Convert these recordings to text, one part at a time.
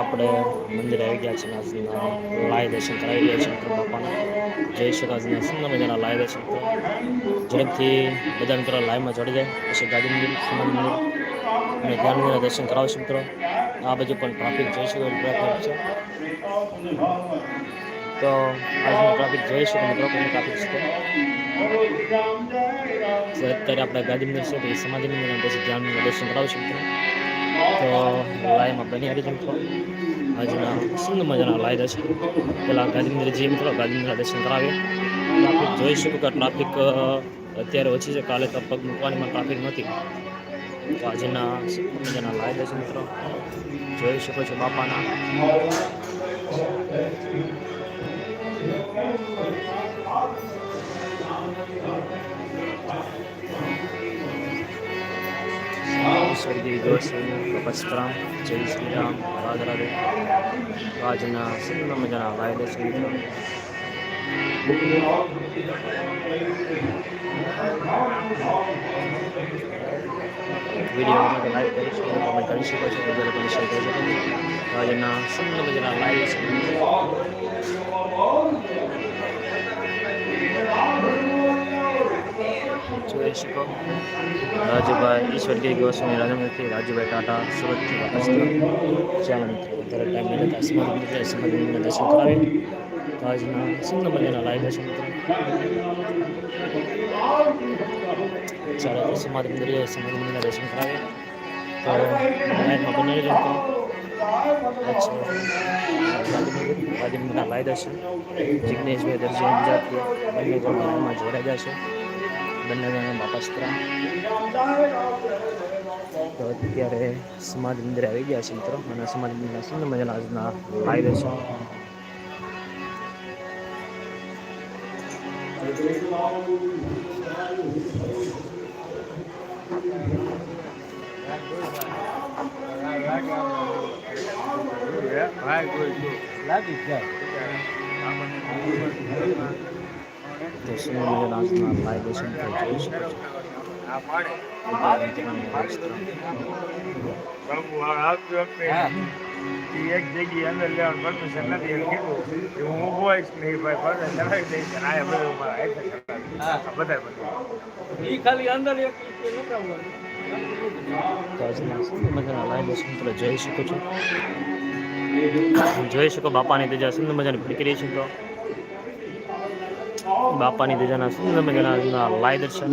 આપણે મંદિરે આવી ગયા છીએ આજના લાય દર્શન કરાવી રહ્યા છીએ મિત્રો બાપાના. જય શકાજના સુંદર મજાના લાય દર્શન ઝડપથી બધા મિત્રો લાઈવમાં ચડી જાય. પછી ગાંધી મંદિર સુમન મંદિર. અને ધ્યાન દર્શન કરાવશે મિત્રો. આ બાજુ પણ ટ્રાફિક જોઈ શકો ટ્રાફિક છે. તો આજનો ટ્રાફિક જોઈ શકો મિત્રો કોઈ ટ્રાફિક છે અત્યારે આપણે ગાંધી મંદિર છે, પછી સમાધિ મંદિર પછી ધ્યાન દર્શન કરાવશું મિત્રો. તો લાઈવમાં બની આવી મિત્રો આજના સુંદર મજાના લાઈવ દર્શન. પેલા ગાંધી મંદિર જઈએ મિત્રો ગાંધી મંદિરના દર્શન કરાવીએ. ટ્રાફિક જોઈ શકું કે ટ્રાફિક અત્યારે ઓછી છે. કાલે તો પગ મૂકવાની પણ ટ્રાફિક નહોતી તો આજના મજાના લાઈવ દર્શન મિત્રો જોઈ શકો છો બાપાના. સ્વર્ગીય ગોસ્વામી કપસ્તરામ જય શ્રી રામ રાજ રાધે આજના સુંદર મજાના લાઈવ દર્શન મિત્રો વીડિયો માટે લાઈવ કરી શકો તમે કરી શકો છો બીજા લોકોને શેર કરી શકો છો. આજના સુંદર મજાના લાઈવ જોઈ શકો રાજુભાઈ ઈશ્વરગીરી ગોસ્વામી રાજમથી રાજુભાઈ ટાટા સુરતથી વાપસ ચાલો મિત્રો વધારે ટાઈમ નહીં લેતા સમાધિ મંદિર સમાધિ મંદિરના દર્શન કરાવીએ તો આજના સુંદર મજાના લાઈવ દર્શન મિત્રો ચાલો તો સમાધિ મંદિરે સમાધિ મંદિરના દર્શન કરાવીએ તો લાઈવમાં બની રહેજો મિત્રો વાદીમના લાઈ દર્શન જિગ્નેશભાઈ દરજી અંજારથી બંને જણામાં જોડાઈ જશે બંને જણા બાપાસ્ત્રા. તો અત્યારે સમાજ મંદિરે આવી ગયા છે મિત્રો. અને સમાજ મંદિરના સુંદર મજાના આજના લાઈ દર્શન લાગી જાય. તો એક જગ્યાએ અંદર લેવાનું નથી એમ કીધું કે હું ઊભો આજના મજાના લાઈ દર્શન તમે જોઈ શકો છો? જોઈ શકો બાપાની તેજા સુંદર મજાની પ્રક્રિયા છે? તો બાપાની દેજાના સુંદર મજાના લાય દર્શન.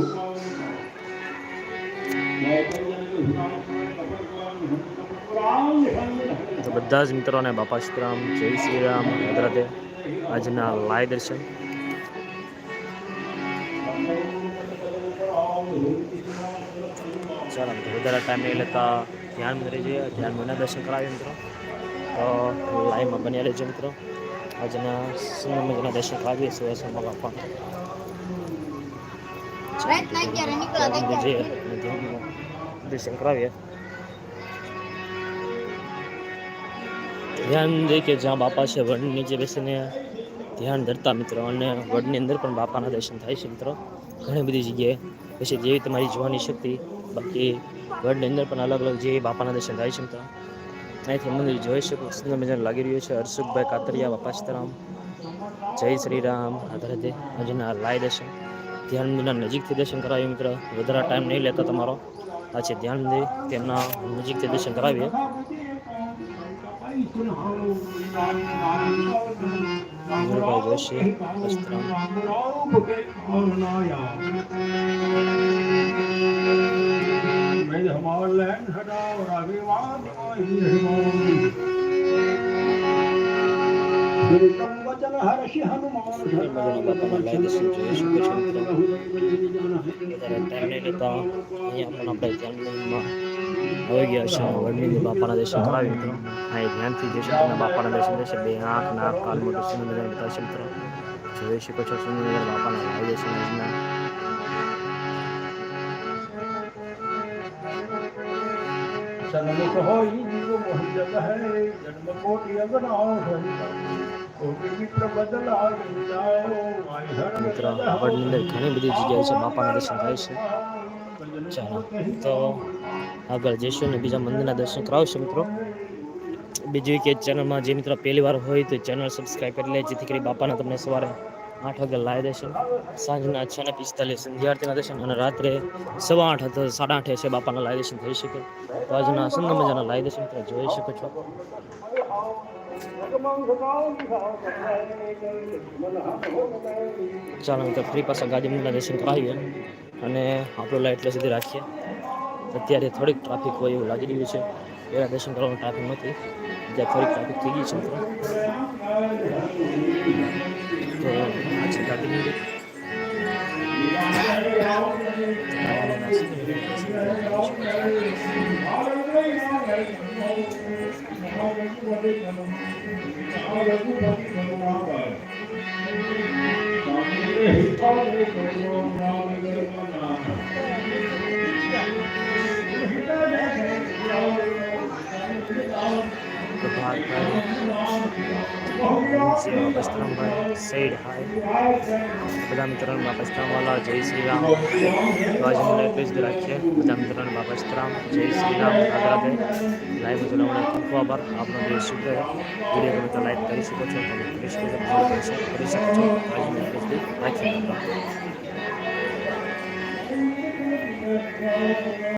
બધા જ મિત્રોને બાપા શ્રીરામ જય શ્રી રામ રાધે આજના લાય દર્શન. ચાલો, મિત્રો, વધારે ટાઈમ નહીં લેતા ધ્યાન રહેજે ધ્યાન મને દર્શન કરાવીએ, મિત્રો. તો લાઈવમાં બન્યા રહેજો, મિત્રો. આજના સુંદર મજાના દર્શન નીકળ્યા ધ્યાન મંદિર હતા જઈએ દર્શન કરાવીએ. ધ્યાન દે કે જ્યાં બાપા છે, વડની નીચે બેસીને ધ્યાન ધરતા મિત્રો, અને વડની અંદર પણ બાપાના દર્શન થાય છે મિત્રો. ઘણી બધી જગ્યાએ. પછી જેવી તમારી જોવાની શક્તિ, બાકી વડની અંદર પણ અલગ અલગ જે બાપાના દર્શન થાય છે મિત્રો. અહીંથી મંદિર જોઈ શકો. સુંદર મજાનું લાગી રહ્યું છે. હર્ષુખભાઈ કાતરિયા બાપા જય શ્રી રામ રાધે આજના લાય દર્શન. ધ્યાન મંદિરના નજીકથી દર્શન કરાવીએ મિત્ર. વધારે ટાઈમ નહીં લેતા તમારો. આ છે ધ્યાન મંદિર. તેમના નજીકથી દર્શન કરાવીએ. ધીરુભાઈ જોશી લેતા અહીંયા પણ આપણે ધ્યાન મંદિરમાં આવી ગયા છે વડની બાપાના દર્શન કરાવી મિત્રો અહીં ધ્યાનથી જે છે તેના બાપાના દર્શન થશે બે આંખ નાક કાલ મોટું સુંદર છે મિત્રો જોઈ શકો છો સુંદર બાપાના લાવી દર્શન સન્મુખ હોય જીવ મોહ જગ હૈ જન્મ કોટિ અગનાશ કોટિ મિત્ર અંદર ઘણી બધી જગ્યાએ છે બાપાના દર્શન થાય છે. ચાલો તો આગળ જઈશું ને બીજા મંદિરના દર્શન કરાવશું મિત્રો. બીજું કે ચેનલમાં જે મિત્રો પહેલી વાર હોય તો ચેનલ સબસ્ક્રાઈબ કરી લે જેથી કરી બાપાના તમને સવારે આઠ વાગે લાવી દેશે સાંજના છ ને પિસ્તાલીસ વિદ્યાર્થીના દર્શન અને રાત્રે સવા આઠ સાડા આઠે છે બાપાના લાવી દર્શન થઈ શકે. તો આજના સુંદર મજાના લાવી દર્શન તમે જોઈ શકો છો. ચાલો તો ફ્રી પાસે મંદિરના દર્શન કરાવીએ અને આપણો લાઈટ એટલે સુધી રાખીએ. અત્યારે થોડીક ટ્રાફિક હોય એવું લાગી રહ્યું છે. પહેલાં દર્શન કરવાનું ટ્રાફિક નથી જ્યાં થોડીક ટ્રાફિક થઈ ગઈ છે આ છે મંદિર પ્રભાતભાઈ હાય બધા મિત્રોને બાપસ્ત્રામવાલા જય શ્રી રામ. બાજુમાં એટલે જ રાખીએ. બધા મિત્રોને બાપસ્ત્રામ જય શ્રી રામ. રાધે લાઈવ જોડાવવાનો ખૂબ ખૂબ આભાર. આપણો દેશ શુભ વીડિયો ગમે તો લાઈક કરી શકો છો તમે કરી શકો છો ફોલો કરી શકો કરી શકો છો. બાજુમાં એટલે જ રાખીએ